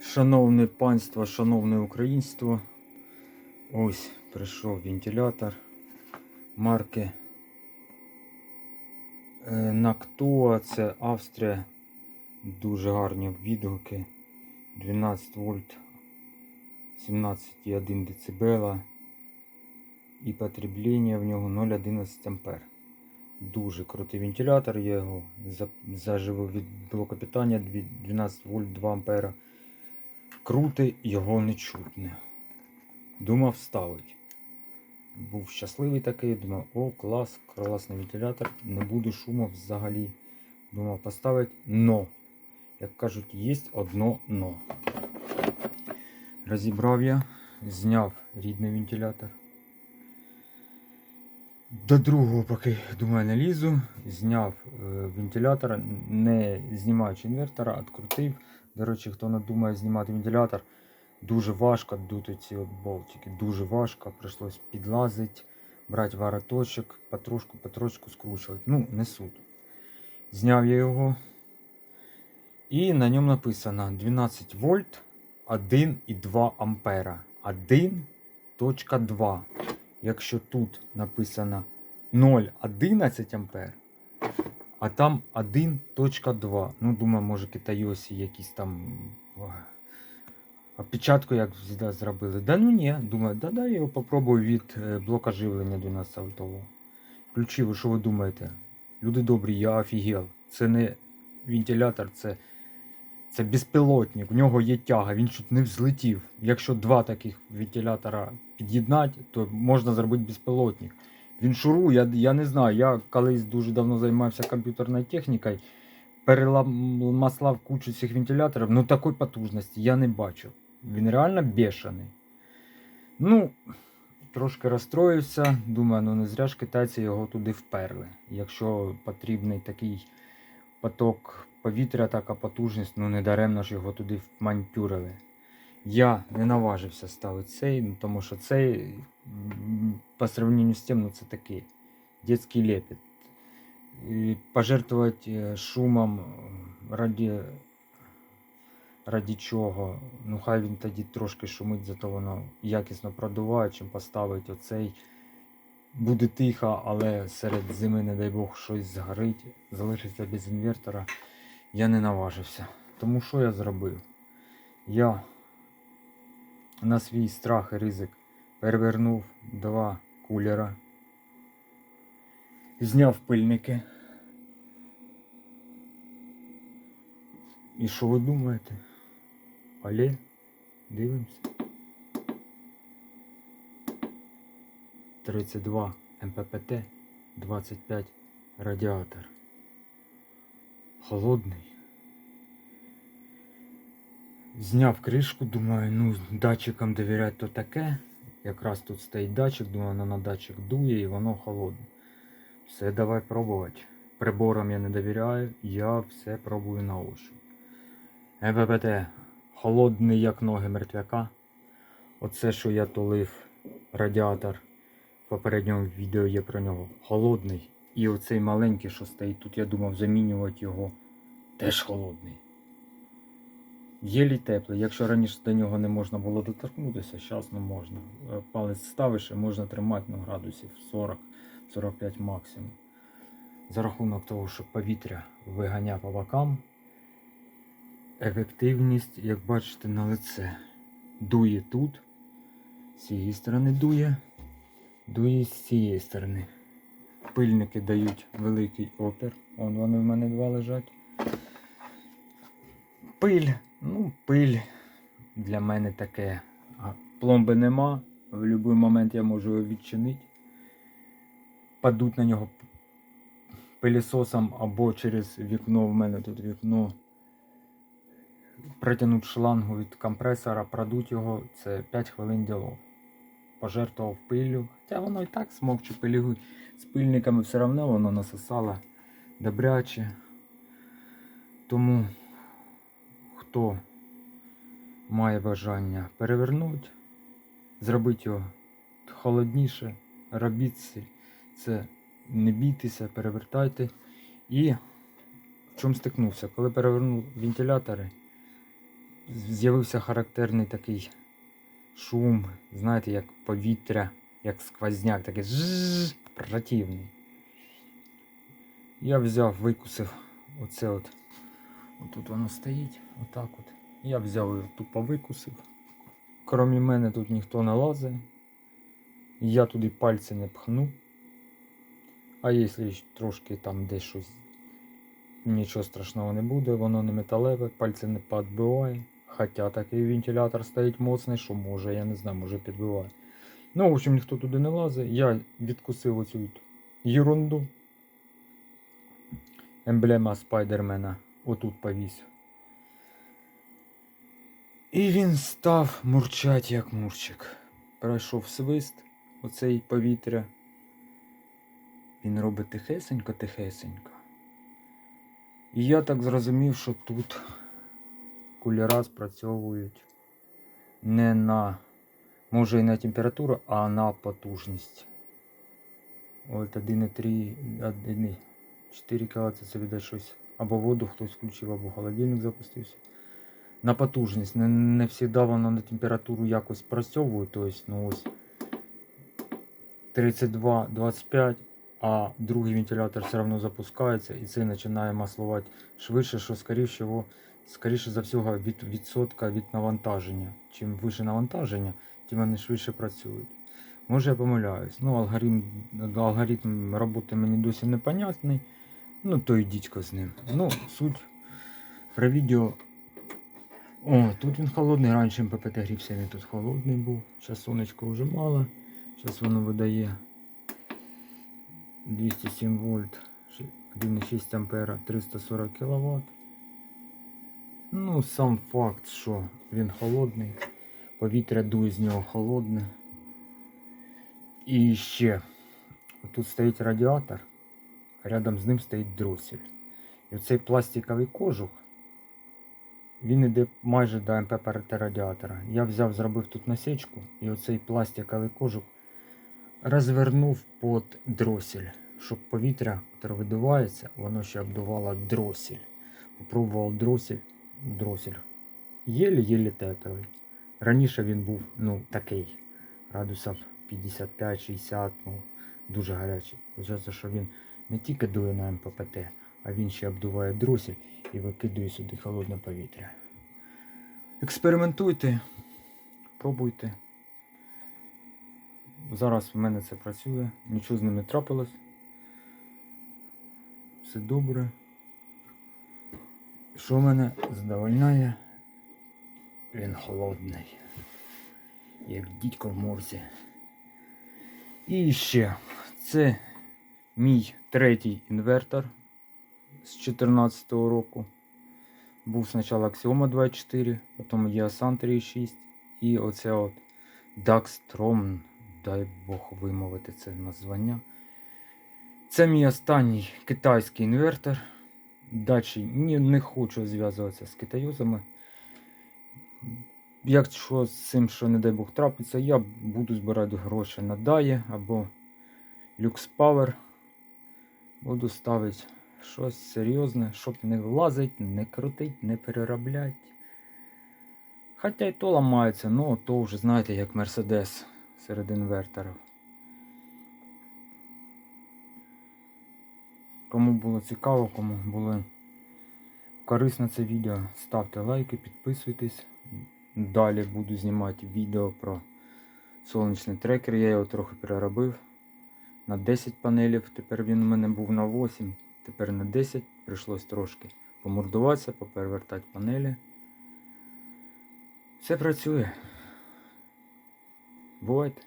Шановне панство, шановне українство. Ось прийшов вентилятор марки е, Nactua, це Австрія. Дуже гарні відгуки. 12 вольт 17,1 дБ. І потреблення в нього 0,11 ампер. Дуже крутий вентилятор. Я його за- заживив від блоку питання 12 вольт 2 ампера. Крутий, його не чутне. Думав ставить. Був щасливий такий, думав, о, клас, класний вентилятор, не буде шуму взагалі. Думав поставити, но. Як кажуть, є одно но. Розібрав я, зняв рідний вентилятор. До другого, поки думаю, не лізу, зняв е, вентилятор, не знімаючи інвертора, відкрутив. До речі, хто не думає знімати вентилятор, дуже важко дути ці от болтики. Дуже важко. Прийшлось підлазити, брати вороточок, потрошку, потрошку скручувати. Ну, не суть. Зняв я його. І на ньому написано 12 вольт 1,2 ампера. 1.2. Якщо тут написано 0,11 ампер, а там 1.2. Ну, думаю, може китайосі якісь там ой, опечатку як завжди зробили. Да ну ні, думаю, да дай я його попробую від е, блока живлення 12 вольтового. Включив, і що ви думаєте? Люди добрі, я офігел. Це не вентилятор, це, це безпілотник. У нього є тяга, він чуть не взлетів. Якщо два таких вентилятора під'єднати, то можна зробити безпілотник. Він шурує, я, я не знаю. Я колись дуже давно займався комп'ютерною технікою, переламаслав кучу цих вентиляторів, ну такої потужності я не бачив. Він реально бешений. Ну, трошки розстроївся. Думаю, ну не зря ж китайці його туди вперли. Якщо потрібний такий поток повітря, така потужність, ну не даремно ж його туди вмантюрили. Я не наважився ставити цей, ну, тому що цей по сравнению з тим, ну це такий детський лепет. Пожертвувати е, шумом раді, раді чого. Ну хай він тоді трошки шумить, зато воно якісно продуває, чим поставити оцей. Буде тихо, але серед зими, не дай Бог, щось згорить, залишиться без інвертора. Я не наважився. Тому що я зробив? Я на свій страх і ризик перевернув два кулера, зняв пильники. І що ви думаєте? Але дивимося. 32 МППТ, 25 радіатор. Холодний. Зняв кришку, думаю, ну датчикам довіряти то таке. Якраз тут стоїть датчик, думаю, воно на датчик дує і воно холодне. Все, давай пробувати. Приборам я не довіряю, я все пробую на ощупь. МППТ холодний, як ноги мертвяка. Оце, що я тулив радіатор. В попередньому відео є про нього. Холодний. І оцей маленький, що стоїть тут, я думав замінювати його. Теж холодний. Єлі теплий. Якщо раніше до нього не можна було доторкнутися, зараз ну можна. Е, Палець ставиш і можна тримати ну, градусів 40-45 максимум. За рахунок того, що повітря виганяє по бокам, ефективність, як бачите, на лице. Дує тут, з цієї сторони дує, дує з цієї сторони. Пильники дають великий опір. Вон вони в мене два лежать. Пиль, ну, пиль для мене таке. Пломби нема. В будь-який момент я можу його відчинити. Падуть на нього пилісосом або через вікно. В мене тут вікно. Притягнуть шлангу від компресора, продуть його, це 5 хвилин діло. Пожертвував пиллю. Хоча воно і так смокче пилю. З пильниками все одно воно насосало добряче. Тому хто має бажання перевернути, зробити його холодніше, робіть це не бійтеся, перевертайте і в чому стикнувся? Коли перевернув вентилятори, з'явився характерний такий шум, знаєте, як повітря, як сквозняк, такий жжж, противний. Я взяв, викусив оце от. Отут воно стоїть, отак от. Я взяв і тупо викусив. Кромі мене тут ніхто не лазить. Я туди пальці не пхну. А якщо трошки там десь щось, нічого страшного не буде, воно не металеве, пальці не підбиває. Хоча такий вентилятор стоїть моцний, що може, я не знаю, може підбиває. Ну, в общем, ніхто туди не лазить. Я відкусив оцю ерунду. Емблема спайдермена отут повісив. І він став мурчать, як мурчик. Пройшов свист, оцей повітря. Він робить тихесенько, тихесенько. І я так зрозумів, що тут кулера спрацьовують не на, може і на температуру, а на потужність. От 1,3, 1,4 кВт це віде щось. Або воду хтось включив, або холодильник запустився. На потужність. Не, не завжди воно на температуру якось спрацьовує. Тобто, ну ось 32-25, а другий вентилятор все одно запускається і це починає маслувати швидше, що скоріше всього, скоріше за всього від відсотка від навантаження. Чим вище навантаження, тим вони швидше працюють. Може я помиляюсь. Ну, алгоритм, алгоритм роботи мені досі непонятний. Ну, то йдіть з ним. Ну, суть про відео. О, тут він холодний, раніше МППТ грівся, він тут холодний був. Зараз сонечко вже мало. Зараз воно видає 207 вольт, 1,6 ампера, 340 кВт. Ну, сам факт, що він холодний, повітря дує з нього холодне. І ще тут стоїть радіатор, рядом з ним стоїть дросель. І оцей пластиковий кожух, він іде майже до МППРТ радіатора. Я взяв, зробив тут насічку, і оцей пластиковий кожух розвернув під дросель, щоб повітря, яке видувається, воно ще обдувало дросель. Попробував дросель, дросель. Єлі-єлі теплий. Раніше він був ну, такий, градусів 55-60, ну, дуже гарячий. Вважається, що він не тільки дує на МППТ, а він ще обдуває дросель і викидує сюди холодне повітря. Експериментуйте, пробуйте. Зараз в мене це працює, нічого з ним не трапилось. Все добре. Що мене задовольняє? Він холодний, як дідько в морзі. І ще це мій третій інвертор з 2014 року. Був спочатку Axioma 2.4, потім Yasan 3.6 і оце от Daxtrom, дай Бог вимовити це названня. Це мій останній китайський інвертор. Далі ні, не хочу зв'язуватися з китайозами. Якщо з цим, що не дай Бог трапиться, я буду збирати гроші на DAE або Lux Power. Буду ставити щось серйозне, щоб не влазить, не крутить, не перероблять. Хоча й то ламається, ну то вже знаєте, як Mercedes серед інверторів. Кому було цікаво, кому було корисно це відео, ставте лайки, підписуйтесь. Далі буду знімати відео про сонячний трекер. Я його трохи переробив на 10 панелів. Тепер він у мене був на 8, тепер на 10. Прийшлось трошки помордуватися, поперевертати панелі. Все працює. Бувайте.